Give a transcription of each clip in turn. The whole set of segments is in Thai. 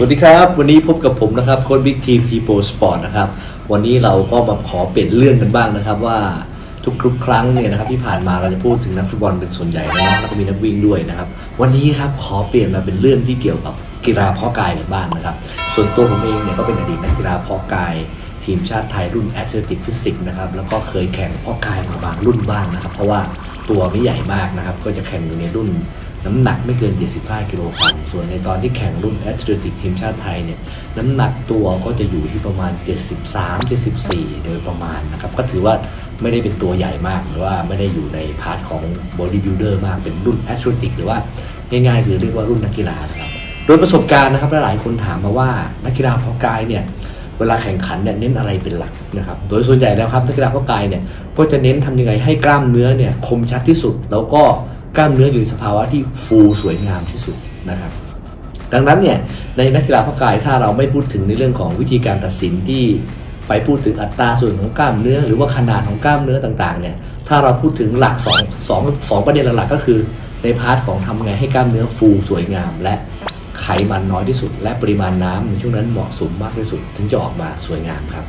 สวัสดีครับ วันนี้พบกับผมนะครับโค้ชบิ๊กทีมทีโปสปอร์ตนะครับ วันนี้เราก็มาขอเปลี่ยนเรื่องกันบ้างนะครับว่าทุกๆครั้งเนี่ยนะครับที่ผ่านมาเราจะพูดถึงนักฟุตบอลเป็นส่วนใหญ่นะเนาะแล้วก็มีนักวิ่งด้วยนะครับ วันนี้ครับขอเปลี่ยนมาเป็นเรื่องที่เกี่ยวกับกีฬาเพาะกายกันบ้างนะครับ ส่วนตัวผมเองเนี่ยก็เป็นอดีตนักกีฬาเพาะกายทีมชาติไทยรุ่นแอตเลติกฟิสิกส์นะครับแล้วก็เคยแข่งเพาะกายมาบางรุ่นบ้างนะครับ เพราะว่าตัวไม่ใหญ่มากนะครับ ก็จะแข่งอยู่ในรุ่น น้ำหนักไม่เกิน 75 กิโลกรัม ส่วนในตอนที่แข่งรุ่นแอตเลติกทีมชาติไทยเนี่ย น้ำหนักตัวก็จะอยู่ที่ประมาณ 73 74 โดยประมาณนะครับ ก็ถือว่าไม่ได้เป็นตัวใหญ่มากหรือว่าไม่ได้อยู่ในพาร์ทของบอดี้บิ l เดอร์มาก เป็นรุ่นแอตเลติกหรือว่าง่ายๆ คือเรียกว่ารุ่นนักกีฬาครับ โดยประสบการณ์นะครับหลายคนถามมาว่านักกีฬาเพาะกายเนี่ยเวลาแข่งขันเนี่ยเน้นอะไรเป็นหลักนะครับ โดยส่วนใหญ่แล้วครับนักกีฬาเพาะกายเนี่ยก็จะเน้นทำยังไงให้กล้ามเนื้อเนี่ยคมชัดที่สุดแล้วก็ กล้ามเนื้ออยู่ในสภาวะที่ฟูสวยงามที่สุดนะครับ ดังนั้นเนี่ยในนักกีฬาพากายถ้าเราไม่พูดถึงในเรื่องของวิธีการตัดสินที่ไปพูดถึงอัตราส่วนของกล้ามเนื้อ หรือว่าขนาดของกล้ามเนื้อต่างๆเนี่ยถ้าเราพูดถึงหลักสองสองสองประเด็นหลักๆก็คือในพาร์ทของทำไงให้กล้ามเนื้อฟูสวยงาม และไขมันน้อยที่สุด และปริมาณน้ำในช่วงนั้นเหมาะสมมากที่สุด ถึงจะออกมาสวยงามครับ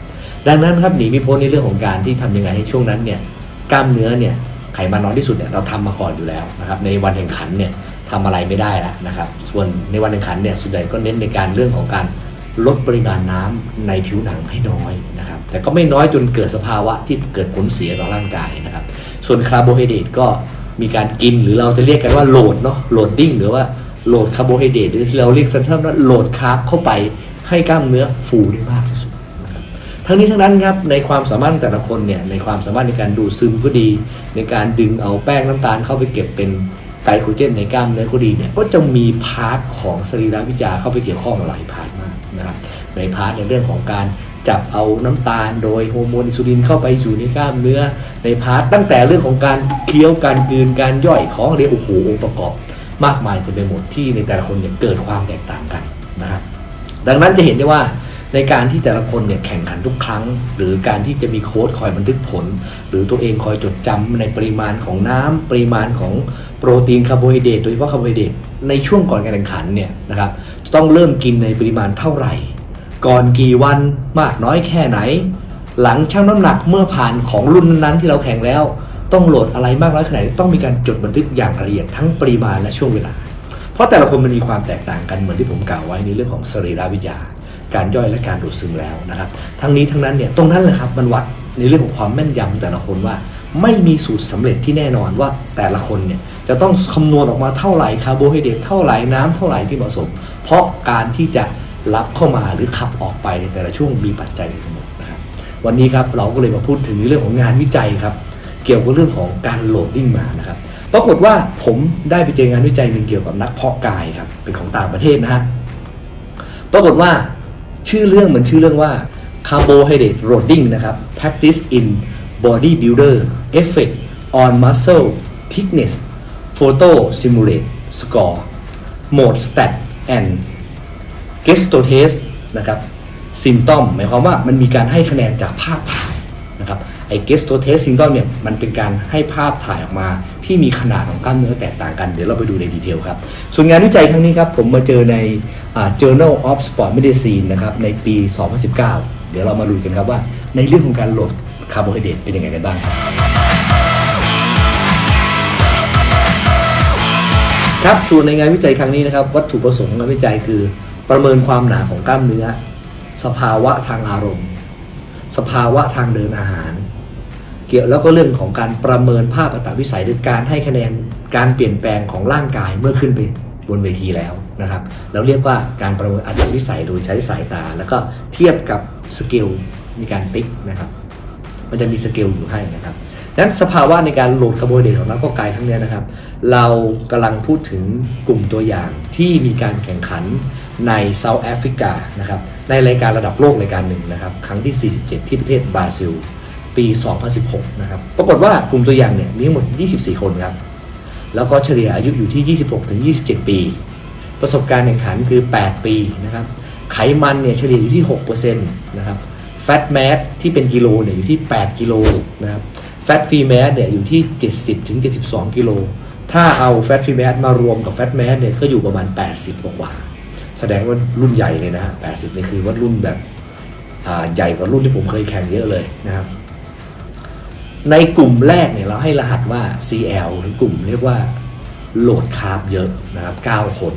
ดังนั้นครับหนีไม่พ้นในเรื่องของการที่ทำยังไงให้ช่วงนั้นเนี่ยกล้ามเนื้อเนี่ย ไขมันน้อยที่สุดเนี่ยเราทำมาก่อนอยู่แล้วนะครับในวันแข่งขันเนี่ยทำอะไรไม่ได้แล้วนะครับ ส่วนในวันแข่งขันเนี่ยส่วนใหญ่ก็เน้นในการเรื่องของการลดปริมาณน้ำในผิวหนังให้น้อยนะครับ แต่ก็ไม่น้อยจนเกิดสภาวะที่เกิดผลเสียต่อร่างกายนะครับ ส่วนคาร์โบไฮเดรตก็มีการกินหรือเราจะเรียกกันว่าโหลดเนาะโหลดดิ้งหรือว่าโหลดคาร์โบไฮเดรตหรือเราเรียกสั้นๆว่าโหลดคาร์บเข้าไปให้กล้ามเนื้อฟูได้มากที่สุดนะครับ ทั้งนี้ทั้งนั้นครับในความสามารถแต่ละคนเนี่ยในความสามารถในการดูดซึมก็ดี ในการดึงเอาแป้งน้ำตาลเข้าไปเก็บเป็นไกลโคเจนในกล้ามเนื้อก็ดีเนี่ยก็จะมีพาร์ทของสรีรวิทยาเข้าไปเกี่ยวข้องหลายพาร์ทมากนะครับในพาร์ทในเรื่องของการจับเอาน้ำตาลโดยฮอร์โมนอินซูลินเข้าไปสู่ในกล้ามเนื้อ ในพาร์ทตั้งแต่เรื่องของการเคี้ยวการกลืนการย่อยของเรียโอ้โหองค์ประกอบ มากมายเต็มไปหมดที่ในแต่ละคนเนี่ยเกิดความแตกต่างกันนะครับดังนั้นจะเห็นได้ว่า ในการที่แต่ละคนเนี่ยแข่งขันทุกครั้ง หรือการที่จะมีโค้ดคอยบันทึกผล หรือตัวเองคอยจดจำในปริมาณของน้ำปริมาณของโปรตีนคาร์โบไฮเดรตโดยเฉพาะคาร์โบไฮเดรตในช่วงก่อนการแข่งขันเนี่ยนะครับจะต้องเริ่มกินในปริมาณเท่าไหร่ ก่อนกี่วันมากน้อยแค่ไหน หลังชั่งน้ำหนักเมื่อผ่านของรุ่นนั้นที่เราแข่งแล้ว ต้องโหลดอะไรมากน้อยแค่ไหนต้องมีการจดบันทึกอย่างละเอียดทั้งปริมาณและช่วงเวลา เพราะแต่ละคนมันมีความแตกต่างกันเหมือนที่ผมกล่าวไว้ในเรื่องของสรีรวิทยา การย่อยและการดูดซึมแล้วนะครับ ทั้งนี้ทั้งนั้นเนี่ยตรงนั้นแหละครับมันวัดในเรื่องของความแม่นยำของแต่ละคนว่า ไม่มีสูตรสำเร็จที่แน่นอนว่าแต่ละคนเนี่ยจะต้องคำนวณออกมาเท่าไหร่คาร์โบไฮเดรตเท่าไหร่น้ำเท่าไหร่ที่เหมาะสม เพราะการที่จะรับเข้ามาหรือขับออกไปในแต่ละช่วงมีปัจจัยทั้งหมดนะครับวันนี้ครับเราก็เลยมาพูดถึงในเรื่องของงานวิจัยครับเกี่ยวกับเรื่องของการโหลดดิ้งมานะครับปรากฏว่าผมได้ไปเจองานวิจัยหนึ่งเกี่ยวกับนักเพาะกายครับเป็นของต่างประเทศนะฮะปรากฏว่า ชื่อเรื่องเหมือนชื่อเรื่องว่า Carbohydrate Loading นะครับ Practice in Bodybuilder Effect on Muscle Thickness Photo Simulate Score Mode Stat and g e s t o t e s t นะครับ Symptom หมายความว่ามันมีการให้คะแนนจากภาพถ่ายนะครับ ไอ้ g e s t o t e s t Symptom เนี่ยมันเป็นการให้ภาพถ่ายออกมา ที่มีขนาดของกล้ามเนื้อแตกต่างกัน เดี๋ยวเราไปดูในดีเทลครับ ส่วนงานวิจัยครั้งนี้ครับผมมาเจอใน Journal of Sport Medicine นะครับในปี 2019 เดี๋ยวเรามาดูกันครับว่าในเรื่องของการโหลดคาร์โบไฮเดรตเป็นยังไงกันบ้างครับครับส่วนในงานวิจัยครั้งนี้นะครับ วัตถุประสงค์งานวิจัยคือ ประเมินความหนาของกล้ามเนื้อ สภาวะทางอารมณ์ สภาวะทางเดินอาหาร เกี่ยวแล้วก็เรื่องของการประเมินภาพอัตวิสัยหรือการให้คะแนนการเปลี่ยนแปลงของร่างกายเมื่อขึ้นไปบนเวทีแล้วนะครับ เราเรียกว่าการประเมินอัตวิสัยโดยใช้สายตา แล้วก็เทียบกับสเกลมีการติ๊กนะครับมันจะมีสเกลอยู่ให้นะครับดังนั้นสภาวะในการโหลดคาร์โบไฮเดรตของนักเพาะกายครั้งนี้นะครับ เรากำลังพูดถึงกลุ่มตัวอย่างที่มีการแข่งขันในเซาท์แอฟริกานะครับในรายการระดับโลกรายการหนึ่งนะครับ ครั้งที่ 47 ที่ประเทศบราซิล ปี 2016 นะครับ ปรากฏว่ากลุ่มตัวอย่างเนี่ยมีทั้งหมด 24 คนครับ แล้วก็เฉลี่ยอายุอยู่ที่ 26 ถึง 27 ปี ประสบการณ์แข่งขันคือ 8 ปีนะครับ ไขมันเนี่ยเฉลี่ยอยู่ที่ 6%นะครับ แฟตแมสที่เป็นกิโลเนี่ยอยู่ที่ 8 กิโลนะครับ แฟตฟรีแมสเนี่ยอยู่ที่ 70 ถึง 72 กิโล ถ้าเอาแฟตฟรีแมสมารวมกับแฟตแมสเนี่ยก็อยู่ประมาณ 80 กว่า แสดงว่ารุ่นใหญ่เลยนะ 80 นี่คือว่ารุ่นแบบใหญ่กว่ารุ่นที่ผมเคยแข่งเยอะเลยนะครับ ในกลุ่มแรกเนี่ยเราให้รหัสว่า CL หรือกลุ่มเรียกว่าโหลดคาร์บเยอะนะครับ 9 คน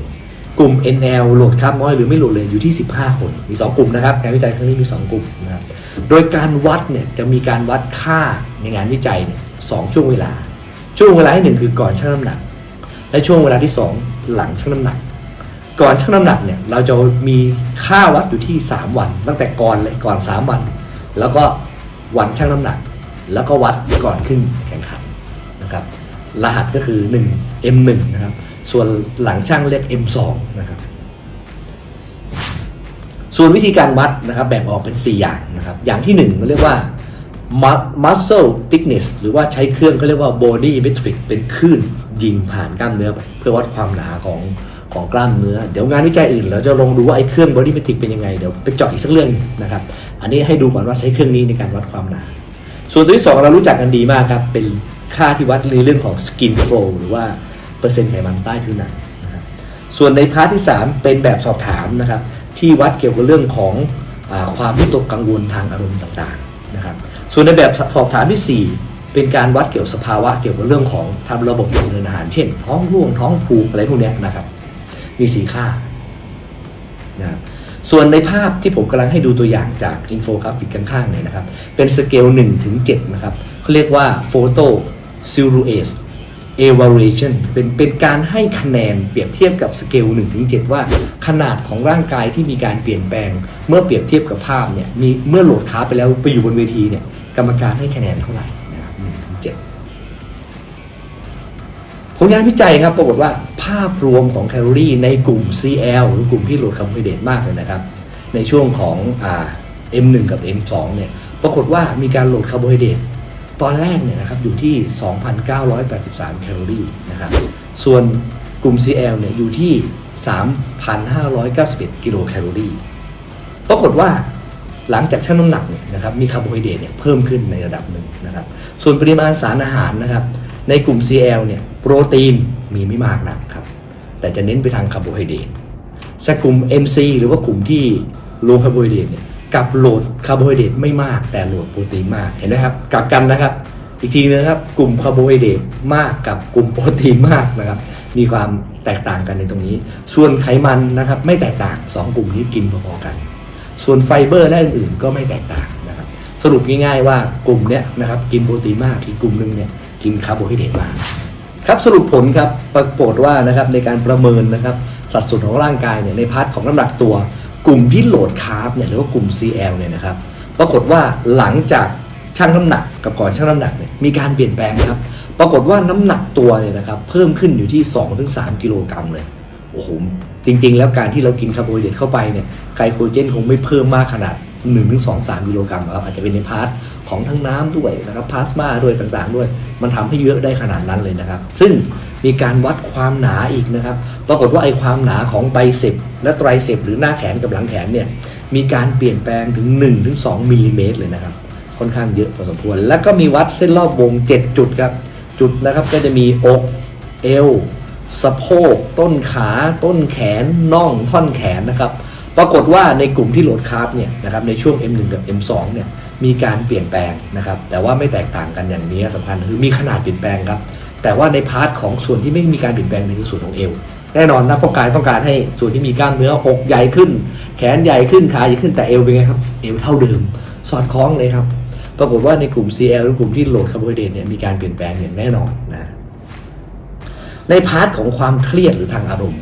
กลุ่ม NL โหลดคาร์บน้อยหรือไม่โหลดเลยอยู่ที่ 15 คน มี 2 กลุ่มนะครับงานวิจัยครั้งนี้มี 2 กลุ่มนะครับโดยการวัดเนี่ยจะมีการวัดค่าในงานวิจัยเนี่ยสองช่วงเวลา ช่วงเวลาที่หนึ่งคือก่อนชั่งน้ำหนัก และช่วงเวลาที่ 2 หลังชั่งน้ำหนัก ก่อนชั่งน้ำหนักเนี่ยเราจะมีค่าวัดอยู่ที่ 3 วัน ตั้งแต่ก่อนเลยก่อน 3 วัน แล้วก็วันชั่งน้ำหนัก แล้วก็วัดก่อนขึ้นแข่งขันนะครับรหัสก็คือ 1 M1 นะครับส่วนหลังช่างเรียก M2 นะครับส่วนวิธีการวัดนะครับแบ่งออกเป็น 4 อย่างนะครับอย่างที่1มันเรียกว่า muscle thickness หรือว่าใช้เครื่องเขาเรียกว่า body metric เป็นคลื่นยิงผ่านกล้ามเนื้อไปเพื่อวัดความหนาของของกล้ามเนื้อ เดี๋ยวงานวิจัยอื่นเราจะลองดูว่าไอ้เครื่อง body metric เป็นยังไง เดี๋ยวไปเจาะอีกสักเรื่องนะครับ อันนี้ให้ดูก่อนว่าใช้เครื่องนี้ในการวัดความหนา ส่วนตัวที่สองเรารู้จักกันดีมากครับ เป็นค่าที่วัดในเรื่องของ skin flow หรือว่าเปอร์เซ็นต์ไขมันใต้ผิวหนังนะครับส่วนในพาร์ทที่ 3 เป็นแบบสอบถามนะครับ ที่วัดเกี่ยวกับเรื่องของอความวิตกกังวลทางอารมณ์ต่างๆนะครับ ส่วนในแบบสอบถามทีสี่4 เป็นการวัดเกี่ยวกับสภาวะเกี่ยวกับเรื่องของทำระบบทางเดินอาหาร เช่น ท้องร่วงท้องผูกอะไรพวกเนี้ยนะครับ มีสีค่านะครับ ส่วนในภาพที่ผมกำลังให้ดูตัวอย่างจากอินโฟกราฟิกข้างๆเนี่ยนะครับ เป็นสเกล1ถึง7นะครับเขาเรียกว่า Photo s i l h o u e t e v a l u a t i o n เป็นเป็นการให้คะแนนเปรียบเทียบกับสเกล1ถึง7ว่าขนาดของร่างกายที่มีการเปลี่ยนแปลง เมื่อเปรียบเทียบกับภาพเนี่ยมีเมื่อโหลดคาร์ไปแล้วไปอยู่บนเวทีเนี่ยกรรมการให้คะแนนเท่าไหร่นะครับ1ถึง7 ผลงานวิจัยครับปรากฏว่าภาพรวมของแคลอรี่ในกลุ่ม CL หรือกลุ่มที่โหลดคาร์โบไฮเดรตมากเลยนะครับ ในช่วงของอ่า M1 กับ M2 เนี่ยปรากฏว่ามีการโหลดคาร์โบไฮเดรตตอนแรกเนี่ยนะครับอยู่ที่ 2,983 แคลอรี่นะครับส่วนกลุ่ม CL เนี่ยอยู่ที่ 3,591 กิโลแคลอรี่ปรากฏว่าหลังจากชั่งน้ำหนักเนี่ยนะครับมีคาร์โบไฮเดรตเนี่ยเพิ่มขึ้นในระดับหนึ่งนะครับส่วนปริมาณสารอาหารนะครับ ในกลุ่ม CL เนี่ยโปรตีนมีไม่มากนักครับ แต่จะเน้นไปทางคาร์โบไฮเดรตสกลุ่ม MC หรือว่ากลุ่มที่โลคาร์โบไฮเดรตเนี่ยกับโหลดคาร์โบไฮเดรตไม่มากแต่โหลดโปรตีนมากเห็นไหมครับกลับกันนะครับ อีกทีนึงนะครับกลุ่มคาร์โบไฮเดรตมากกับกลุ่มโปรตีนมากนะครับ มีความแตกต่างกันในตรงนี้ ส่วนไขมันนะครับไม่แตกต่างสองกลุ่มนี้กินพอๆกัน ส่วนไฟเบอร์และอื่นๆก็ไม่แตกต่างนะครับ สรุปง่ายๆว่ากลุ่มเนี้ยนะครับกินโปรตีนมากอีกกลุ่มหนึ่งเนี่ย กินคาร์โบไฮเดรตมากครับสรุปผลครับปรากฏว่านะครับในการประเมินนะครับสัดส่วนของร่างกายเนี่ยในพาร์ทของน้ำหนักตัว กลุ่มที่โหลดคาร์บเนี่ยหรือว่ากลุ่ม CL เนี่ยนะครับปรากฏว่าหลังจากชั่งน้ำหนักกับก่อนชั่งน้ำหนักเนี่ยมีการเปลี่ยนแปลงครับ ปรากฏว่าน้ำหนักตัวเนี่ยนะครับเพิ่มขึ้นอยู่ที่ 2-3 กิโลกรัมเลยโอ้โหจริง ๆ แล้วการที่เรากินคาร์โบไฮเดรตเข้าไปเนี่ยไกลโคเจนคงไม่เพิ่มมากขนาด 1-2-3กิโลกรัมครับอาจจะเป็นในพาร์ทของทั้งน้ำด้วยนะครับพลาสมาด้วยต่างๆ ด้วย มันทำให้เยอะได้ขนาดนั้นเลยนะครับ ซึ่งมีการวัดความหนาอีกนะครับ ปรากฏว่าไอ้ความหนาของไบเซปและไตรเซปหรือหน้าแขนกับหลังแขนเนี่ยมีการเปลี่ยนแปลงถึง1-2มิลลิเมตรเลยนะครับ ค่อนข้างเยอะพอสมควร แล้วก็มีวัดเส้นรอบวง 7 จุดครับ จุดนะครับก็จะมีอกเอวสะโพกต้นขา ต้นแขนน่องท่อนแขนนะครับ ปรากฏว่าในกลุ่มที่โหลดคาร์บเนี่ยนะครับในช่วง M1 กับ M2 เนี่ยมีการเปลี่ยนแปลงนะครับแต่ว่าไม่แตกต่างกันอย่างนี้สำคัญคือมีขนาดเปลี่ยนแปลงครับแต่ว่าในพาร์ทของส่วนที่ไม่มีการเปลี่ยนแปลงในส่วนของเอวแน่นอนนักเพาะกายต้องการให้ส่วนที่มีกล้ามเนื้ออกใหญ่ขึ้น แขนใหญ่ขึ้นขาใหญ่ขึ้นแต่เอวเป็นไงครับเอวเท่าเดิม สอดคล้องเลยครับปรากฏว่าในกลุ่ม CL หรือกลุ่มที่โหลดคาร์โบไฮเดรตเนี่ยมีการเปลี่ยนแปลงอย่างแน่นอนนะในพาร์ทของความเครียดหรือทางอารมณ์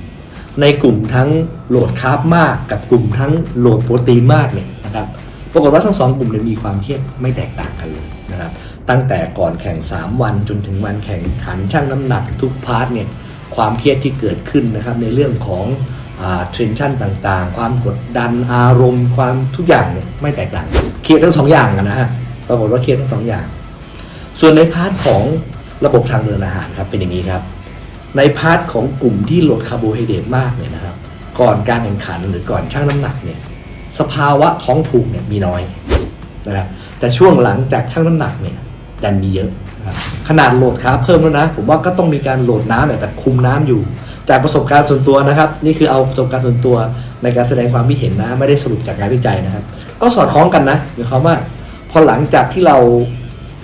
ในกลุ่มทั้งโหลดคาร์บมากกับกลุ่มทั้งโหลดโปรตีนมากเนี่ยนะครับปรากฏว่าทั้งสองกลุ่มเนี่ยมีความเครียดไม่แตกต่างกันเลยนะครับตั้งแต่ก่อนแข่ง 3 วันจนถึงวันแข่งขันชั่งน้ำหนักทุกพาร์ทเนี่ยความเครียดที่เกิดขึ้นนะครับในเรื่องของเทรนชั่นต่างๆ ความกดดันอารมณ์ความทุกอย่างเนี่ยไม่แตกต่างเครียดทั้งสองอย่างนะฮะปรากฏว่าเครียดทั้งสองอย่าง ส่วนในพาร์ทของระบบทางเดินอาหารครับเป็นอย่างนี้ครับ ในพาร์ทของกลุ่มที่โหลดคาร์โบไฮเดรตมากเนี่ยนะครับ ก่อนการแข่งขันหรือก่อนชั่งน้ำหนักเนี่ยสภาวะท้องผูกเนี่ยมีน้อยนะครับแต่ช่วงหลังจากชั่งน้ำหนักเนี่ยดันมีเยอะนะขนาดโหลดคาเพิ่มแล้วนะ ผมว่าก็ต้องมีการโหลดน้ำเนี่ยแต่คุมน้ำอยู่ จากประสบการณ์ส่วนตัวนะครับ นี่คือเอาประสบการณ์ส่วนตัวในการแสดงความคิดเห็นนะไม่ได้สรุปจากงานวิจัยนะครับ ก็สอดคล้องกันนะหมายความว่าพอหลังจากที่เรา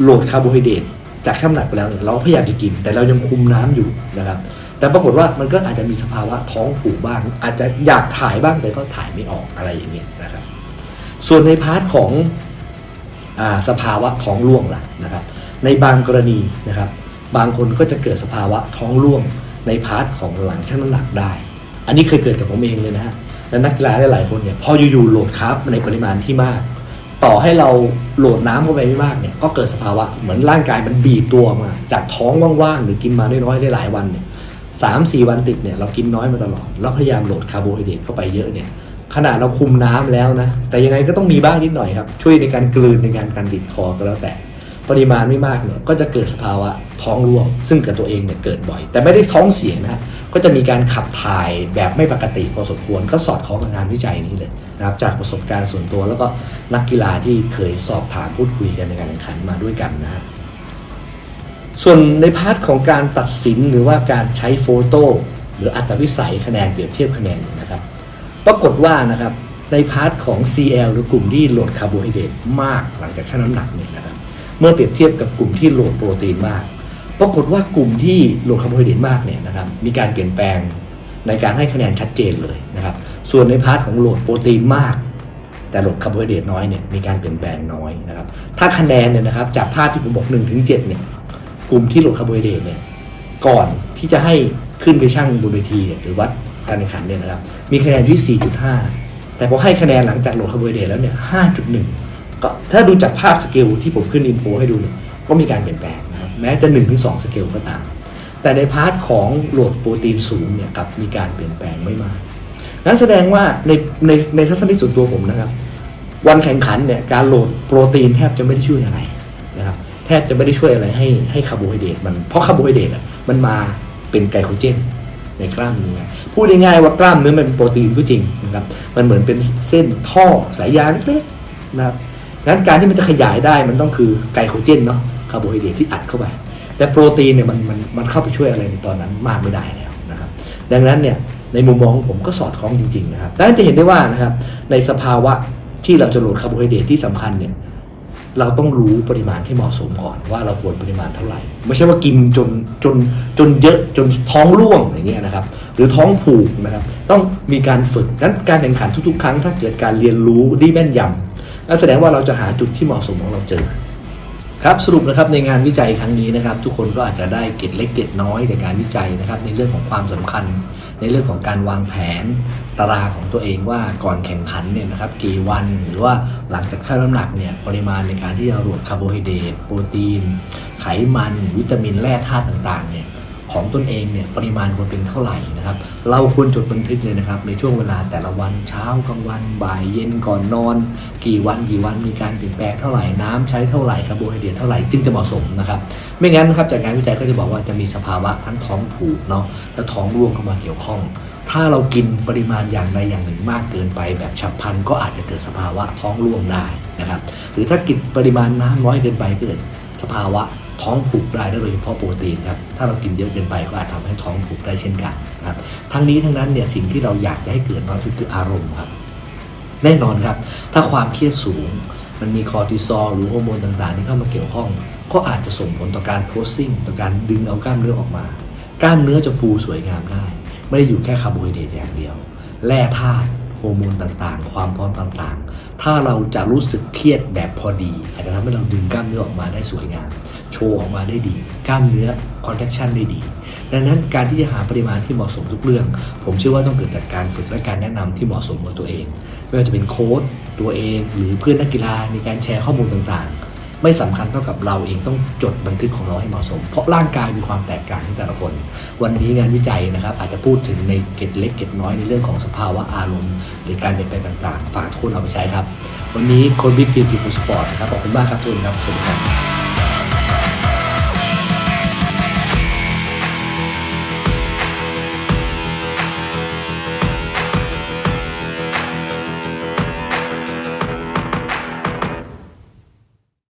โหลดคาร์โบไฮเดรต จากช่ำหนักไปแล้วเนี่ยเราพยายามจะกิน แต่เรายังคุมน้ำอยู่นะครับ แต่ปรากฏว่ามันก็อาจจะมีสภาวะท้องผูกบ้าง อาจจะอยากถ่ายบ้างแต่ก็ถ่ายไม่ออกอะไรอย่างเงี้ยนะครับ ส่วนในพาร์ทของอาสภาวะท้องร่วงล่ะนะครับ ในบางกรณีนะครับ บางคนก็จะเกิดสภาวะท้องร่วง ในพาร์ทของหลังชั่งน้ำหนักได้ อันนี้เคยเกิดกับผมเองเลยนะฮะและนักกีฬาหลายๆคนเนี่ยพออยู่ๆโหลดคาร์บในปริมาณที่มาก ต่อให้เราโหลดน้ำเข้าไปไม่มากเนี่ยก็เกิดสภาวะเหมือนร่างกายมันบีบตัวมา จากท้องว่างๆหรือกินมาน้อยๆได้หลายวันเนี่ยสามสี่วันติดเนี่ยเรากินน้อยมาตลอดแล้วพยายามโหลดคาร์โบไฮเดรตเข้าไปเยอะเนี่ยขนาดเราคุมน้ำแล้วนะ แต่ยังไงก็ต้องมีบ้างนิดหน่อยครับ ช่วยในการกลืนในการการติดคอก็แล้วแต่ ปริมาณไม่มากเนี่ยก็จะเกิดสภาวะท้องร่วง ซึ่งกับตัวเองเนี่ยเกิดบ่อย แต่ไม่ได้ท้องเสียนะ ก็จะมีการขับถ่ายแบบไม่ปกติพอสมควรก็สอดคล้องกับงานวิจัยนี้เลยนะครับจากประสบการณ์ส่วนตัวแล้วก็นักกีฬาที่เคยสอบถามพูดคุยกันในการแข่งขันมาด้วยกันนะฮะส่วนในพาร์ทของการตัดสินหรือว่าการใช้โฟโต้หรืออัตวิสัยคะแนนเปรียบเทียบคะแนนเนี่ยนะครับ ปรากฏว่านะครับในพาร์ทของ CL หรือกลุ่มที่โหลดคาร์โบไฮเดรตมากหลังจากชั่งน้ำหนักเนี่ยนะครับ เมื่อเปรียบเทียบกับกลุ่มที่โหลดโปรตีนมาก ปรากฏว่ากลุ่มที่โหลดคาร์โบไฮเดรตมากเนี่ยนะครับมีการเปลี่ยนแปลงในการให้คะแนนชัดเจนเลยนะครับ ส่วนในพาร์ทของโหลดโปรตีนมาก แต่โหลดคาร์โบไฮเดรตน้อยเนี่ยมีการเปลี่ยนแปลงน้อยนะครับ ถ้าคะแนนเนี่ยนะครับจากภาพที่ผมบอก1ถึง7เนี่ยกลุ่มที่โหลดคาร์โบไฮเดรตเนี่ยก่อนที่จะให้ขึ้นไปชั่งบนเวทีหรือวัดการแข่งขันเนี่ยนะครับมีคะแนนที่ 4.5 แต่พอให้คะแนนหลังจากโหลดคาร์โบไฮเดรตแล้วเนี่ย 5.1 ก็ถ้าดูจากภาพสเกลที่ผมขึ้นอินโฟให้ดูเนี่ยก็มีการเปลี่ยนแปลง แม้จะ1-2ถึงสสเกลก็ตาม แต่ในพาร์ทของโหลดโปรตีนสูงเนี่ยกับมีการเปลี่ยนแปลงไม่มากนั่นแสดงว่าในในในทัศนคติส่วนตัวผมนะครับ วันแข่งขันเนี่ยการโหลดโปรตีนแทบจะไม่ได้ช่วยอะไรนะครับแทบจะไม่ได้ช่วยอะไรให้ให้คาร์โบไฮเดรตมันเพราะคาร์โบไฮเดรตอะมันมาเป็นไกลโคเจนในกล้ามเนื้อพูดง่ายๆว่ากล้ามเนื้อมันเป็นโปรตีนก็จริงนะครับมันเหมือนเป็นเส้นท่อสายยางเล็กๆนะครับ งั้นการที่มันจะขยายได้มันต้องคือไกลโคเจนเนาะคาร์โบไฮเดรตที่อัดเข้าไป แต่โปรตีนเนี่ยมันมันมันเข้าไปช่วยอะไรในตอนนั้นมากไม่ได้แล้วนะครับ ดังนั้นเนี่ยในมุมมองของผมก็สอดคล้องจริงๆนะครับดังนั้นจะเห็นได้ว่านะครับในสภาวะที่เราจะโหลดคาร์โบไฮเดรตที่สำคัญเนี่ยเราต้องรู้ปริมาณที่เหมาะสมก่อนว่าเราควรปริมาณเท่าไหร่ ไม่ใช่ว่ากินจนจนจนเยอะจนท้องร่วงอย่างเงี้ยนะครับ หรือท้องผูกนะครับ ต้องมีการฝึกนั้นการแข่งขันทุกๆ ครั้ง ถ้าเกิดการเรียนรู้ได้แม่นยำ นั่นแสดงว่าเราจะหาจุดที่เหมาะสมของเราเจอ ครับสรุปนะครับในงานวิจัยครั้งนี้นะครับ ทุกคนก็อาจจะได้เกร็ดเล็กเกร็ดน้อยในการวิจัยนะครับ ในเรื่องของความสำคัญ ในเรื่องของการวางแผนตารางของตัวเองว่าก่อนแข่งขันเนี่ยนะครับกี่วันหรือว่าหลังจากชั่งน้ำหนักเนี่ยปริมาณในการที่จะรวดคาร์โบไฮเดรตโปรตีน ไขมัน วิตามินแร่ธาตุต่างๆเนี่ย ของตนเองเนี่ยปริมาณควรเป็นเท่าไหร่นะครับ เราควรจดบันทึกเลยนะครับ ในช่วงเวลาแต่ละวันเช้ากลางวันบ่ายเย็นก่อนนอน กี่วันกี่วันมีการเปลี่ยนแปลงเท่าไหร่น้ำใช้เท่าไหร่คาร์โบไฮเดรตเท่าไหร่จึงจะเหมาะสมนะครับ ไม่งั้นนะครับจากงานวิจัยก็จะบอกว่าจะมีสภาวะทั้งท้องผูกเนาะและท้องร่วงเข้ามาเกี่ยวข้อง ถ้าเรากินปริมาณอย่างใดอย่างหนึ่งมากเกินไป แบบฉับพลันก็อาจจะเกิดสภาวะท้องร่วงได้นะครับ หรือถ้ากินปริมาณน้ำน้อยเกินไปเกิดสภาวะ ท้องผูกได้โดยเฉพาะโปรตีนครับถ้าเรากินเยอะเกินไปก็อาจทำให้ท้องผูกได้เช่นกันนะครับทั้งนี้ทั้งนั้นเนี่ยสิ่งที่เราอยากจะให้เกิดน้อยที่สุดคืออารมณ์ครับ แน่นอนครับ ถ้าความเครียดสูง มันมีคอร์ติซอลหรือฮอร์โมนต่างๆที่เข้ามาเกี่ยวข้อง ก็อาจจะส่งผลต่อการโพสซิ่งต่อการดึงเอากล้ามเนื้อออกมากล้ามเนื้อจะฟูสวยงามได้ ไม่ได้อยู่แค่คาร์โบไฮเดรตอย่างเดียว แร่ธาตุฮอร์โมนต่างๆ ความพร้อมต่างๆ ถ้าเราจะรู้สึกเครียดแบบพอดี อาจจะทำให้เราดึงกล้ามเนื้อออกมาได้สวยงาม โชว์ออกมาได้ดี กล้ามเนื้อคอนแทคชันได้ดี ดังนั้นการที่จะหาปริมาณที่เหมาะสมทุกเรื่อง ผมเชื่อว่าต้องเกิดจากการฝึกและการแนะนำที่เหมาะสมกับตัวเอง ไม่ว่าจะเป็นโค้ชตัวเอง หรือเพื่อนนักกีฬาในการแชร์ข้อมูลต่างๆ ไม่สำคัญเท่ากับเราเองต้องจดบันทึกของเราให้เหมาะสม เพราะร่างกายมีความแตกต่างที่แต่ละคน วันนี้งานวิจัยนะครับอาจจะพูดถึงในเกร็ดเล็กเกร็ดน้อยในเรื่องของสภาวะอารมณ์ หรือการเปลี่ยนแปลงต่างๆ ฝากทุกคนเอาไปใช้ครับ วันนี้โค้ชบิ๊กทีมทีมสปอร์ตนะครับขอบคุณมากครับทุกคนครับสวัสดีครับ